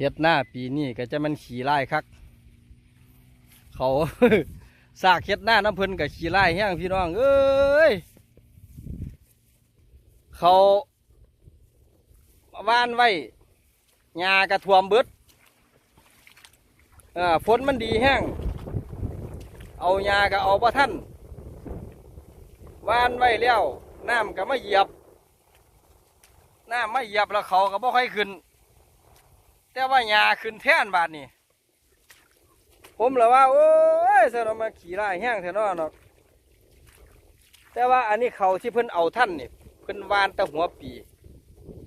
เฮ็ดหน้าปีนี้ก็จะมันขี่ไล่คัก เขาซากเฮ็ดหน้าน้ำเพิ่นกับขี่ไล่แห้งพี่น้องเอ้ยเขาว่านไว้หญ้ากระท่วมเบิดเออฝนมันดีแห้งเอาหญ้าก็เอาบ่ท่านว่านไว้แล้วน้ำก็มาเหยียบน้ำมาเหยียบแล้วเขาก็บ่ค่อยขึ้น แต่ว่าหญ้าขึ้นแท่นบาดนี่ผมเลยว่า โอ้ยเสนอมาขี่ไล่แห้งเถอะเนาะเนาะแต่ว่าอันนี้เขาที่เพิ่นเอาท่านนี่เพิ่นวานตะหัวปี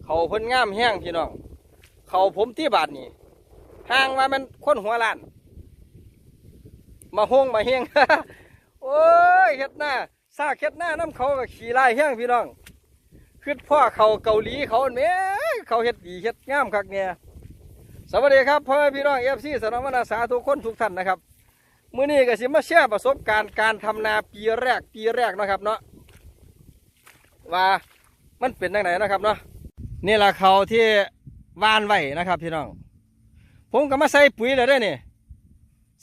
เขาเพิ่นงามแห้งพี่น้องเขาผมที่บาดนี่ห่างว่ามันคนหัวล้าน มาห้องมาเฮงโอ้ยเฮ็ดหน้าซากเฮ็ดหน้าน้ำเขาก็ขี่ไล่แห้งพี่น้องคือพ่อเขาเกาหลีเขาแหม่เขาเฮ็ดดีเฮ็ดงามคักเนี่ย สวัสดีครับพ่อแม่พี่น้องเอฟซีสนองวนาสาทุกคนทุกท่านนะครับมื้อนี้ก็สิมาแชร์ประสบการณ์การทำนาปีแรกปีแรกนะครับเนาะว่ามันเป็นยังไงนะครับเนาะนี่แหละเขาที่วานไว้นะครับพี่น้อง ผมก็มาใส่ปุ๋ยเลยได้อนี่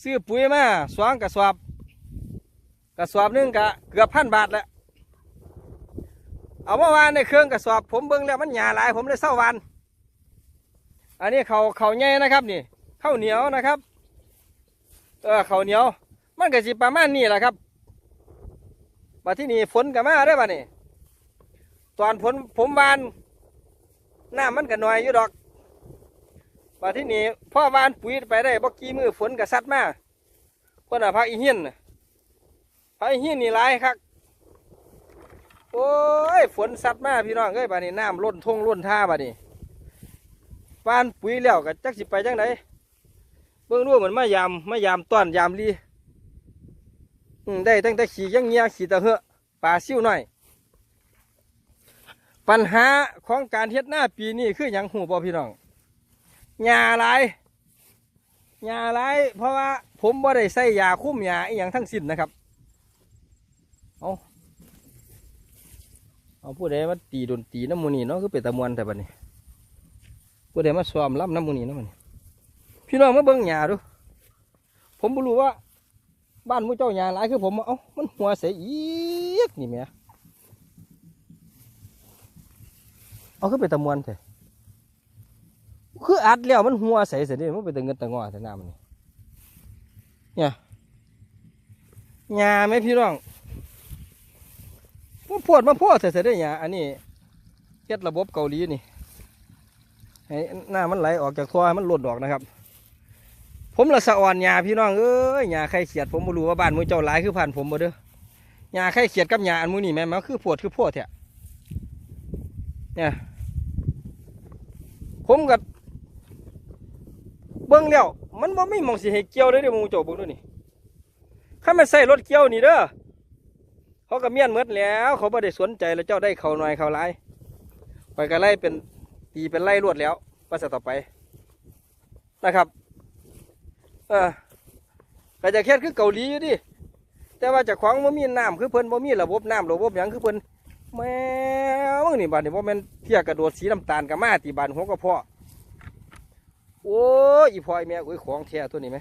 ซื้อปุ๋ยมาสวงกระสอบกระสอบหนึงก็เกือบพันบาทแล้วเอามาวานในเครื่องกระสอบ ผมเบิ่งแล้วมันหยาหลาย ผมเลยเศร้าวาน อันนี้เขาเขาใหญ่นะครับนี่ข้าวเหนียวนะครับเออข้าวเหนียว มันก็สิประมาณนี้แหละครับมาที่นี่ฝนก็มาได้ป่ะนี่ตอนฝนผมวานน้ำมันก็น้อยอยู่ดอกมาที่นี่พ่อวานปุ๋ยไปได้บ่กี่มือฝนก็ซัดมาคนอะพักอีเฮียนพักอีเฮียนนี่หลายครับโอ้ยฝนซัดมาพี่น้องเอ้ยป่ะนี่น้ำล้นทงล้นท่าป่ะนี่ ปานปุ๋ยแล้วก็จักสิไปจังไดเบิ่งดูเหมือนมายามมายามต้อนยามลีได้ตั้งแต่ขี่ยังเงียขี่ตะเหอะปลาซิ่วหน่อย ปัญหาของการเฮ็ดหน้าปีนี้คืออย่างหูบ่พี่น้องหญ้าหลายหญ้าหลายเพราะว่าผมบ่ได้ใส่ยาคุ้มหญ้าอีหยังทั้งสิ้นนะครับเอาเอาผู้ใดมาตีดนตีน้ำมูนี่เนาะคือเป็นตะมวนแต่บัดนี้ กูได้มาซ้อมรับน้ำมูนี่น้ำมันพี่น้องมาเบิ่งหญ้าดู ผมบ่รู้ว่า บ้านมูเจ้าหญ้าหลายคือผมเอ้ามันหัวเสียอีกนี่แม่เอาคือไปตะมวนเถอะคืออัดแล้วมันหัวใสเสียดิมันไปตะเงินตะงอแต่น้ำนี่เนี่ยหญ้าไหมพี่น้องพวดมาพวดเสียเสียได้หญ้าอันนี้เฮ็ดระบบเกาหลีนี่ ให้หน้ามันไหลออกจากท่อมันหลุดออกนะครับ ผมละสะอ่อนหญ้าพี่น้องเอ้ยหญ้าไข่เขียดผมบ่รู้ว่าบ้านมือเจ้าหลายคือผ่านผมบ่เด้อหญ้าไข่เขียดกับหญ้าอันมูนี่แม่มันคือปวดคือพวดแท้เนี่ยผมกับเบิ่งแล้วมันบ่มีมองสิให้เกี่ยวเลยเด้อหมูเจ้าเบิ่งดูนี่ถ้ามันใส่รถเกี่ยวนี่เด้อเขาก็เมียนหมดแล้ว เขาบ่ได้สนใจแล้วเจ้าได้เขาหน่อยเขาหลายไปก็ไล่เป็น ตีเป็นไล่รวดแล้วภาษาต่อไปนะครับ เออก็จะแค่คือเกาหลีอยู่ดิแต่ว่าจากของบ่มีน้ำคือเพิ่นบ่มีระบบน้ำระบบหยังคือเพิ่นแม่มึงนี่บาดนี่บ่แม่นเทียกระโดดสีน้ำตาลกับมาตีบานหัวกระเพาะโอ้ยอีพ่อไอแม่อุ้ยของแท้ตัวนี้ไหม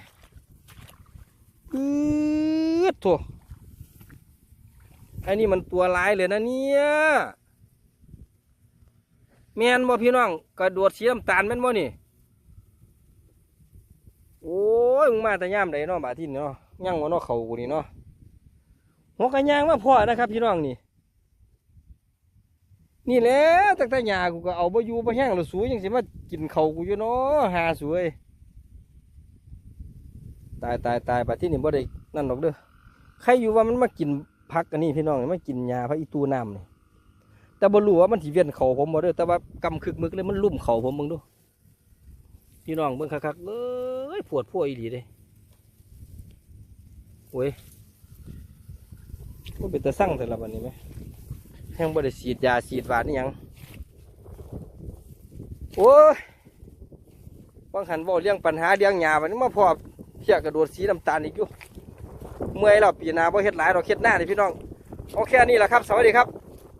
อืดโถอันนี้มันตัวร้ายเลยนะเนี่ย แม่นบ่พี่น้องกระโดดสีน้ำตาลแม่นบ่นี่โอ้ยมึงมาแต่ย่ามใดเนาะบาดที่นี่เนาะย่างว่าเนาะเขากูนี่เนาะหัวกระย่างมาพ่อนะครับพี่น้องนี่ นี่แหละตั้งแต่หยากูก็เอาบ่อยู่บ่แห้งแล้วสูยังสิมากินเขากูอยู่เนาะหาสวยตายตายตายบาดที่นี่บ่ได้นั่นดอกเด้อใครอยู่ว่ามันมากินผักอันนี้พี่น้องมากินหญ้าพระอีตูน้ำนี่ แต่บรู้ว่ามันสิเวียนเข่าผมบ่ด้อแต่ว่ากำคึกมึกเลยมันลุ่มเข่าผมเบิ่งดูพี่น้องเบิ่งคักๆเอ้ยปวดพวกอีหลีเด้โอ้ยมันเป็นตะสั่งแต่ละบัดนี้ไหมแห้งบ่ได้ฉีดยาฉีดหวานนี่ยังโอ้ยบางหันเว้าเรื่องปัญหาเรื่องหญ้าบัดนี้มาพอเพียกระโดดสีน้ำตาลอีกอยู่เมื่อยแล้วปีน้าบ่เฮ็ดหลายดอกเฮ็ดหน้านี่พี่น้อง โอเคนี่แหละครับ สวัสดีครับ